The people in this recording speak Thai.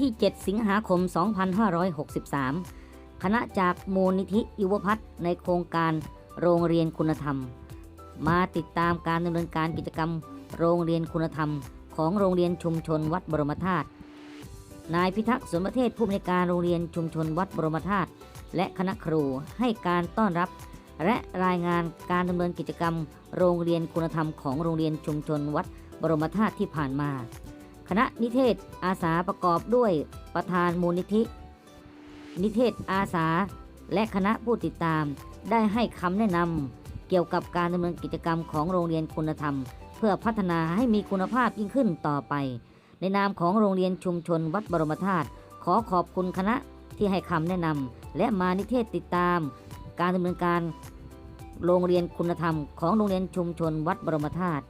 ที่ 7 สิงหาคม 2563 คณะจากมูลนิธิยุวพัฒน์ในโครงการโรงเรียนคุณธรรม มาติดตามการดำเนินการกิจกรรม โรงเรียนคุณธรรม ของโรงเรียนชุมชนวัดบรมธาตุ นายพิทักษ์สวนประเทศผู้อำนวยการโรงเรียนชุมชนวัดบรมธาตุและคณะครูให้การต้อนรับ และรายงานการดำเนินกิจกรรม โรงเรียนคุณธรรมของโรงเรียนชุมชนวัดบรมธาตุที่ผ่านมา คณะนิเทศอาสาประกอบด้วยประธานมูลนิธิ นิเทศอาสา และคณะผู้ติดตาม ได้ให้คำแนะนำเกี่ยวกับการดำเนินกิจกรรมของโรงเรียนคุณธรรม เพื่อพัฒนาให้มีคุณภาพยิ่งขึ้นต่อไป ในนามของโรงเรียนชุมชนวัดบรมธาตุขอขอบคุณคณะที่ให้คำแนะนำและมานิเทศติดตาม การดำเนินการโรงเรียนคุณธรรมของโรงเรียนชุมชนวัดบรมธาตุ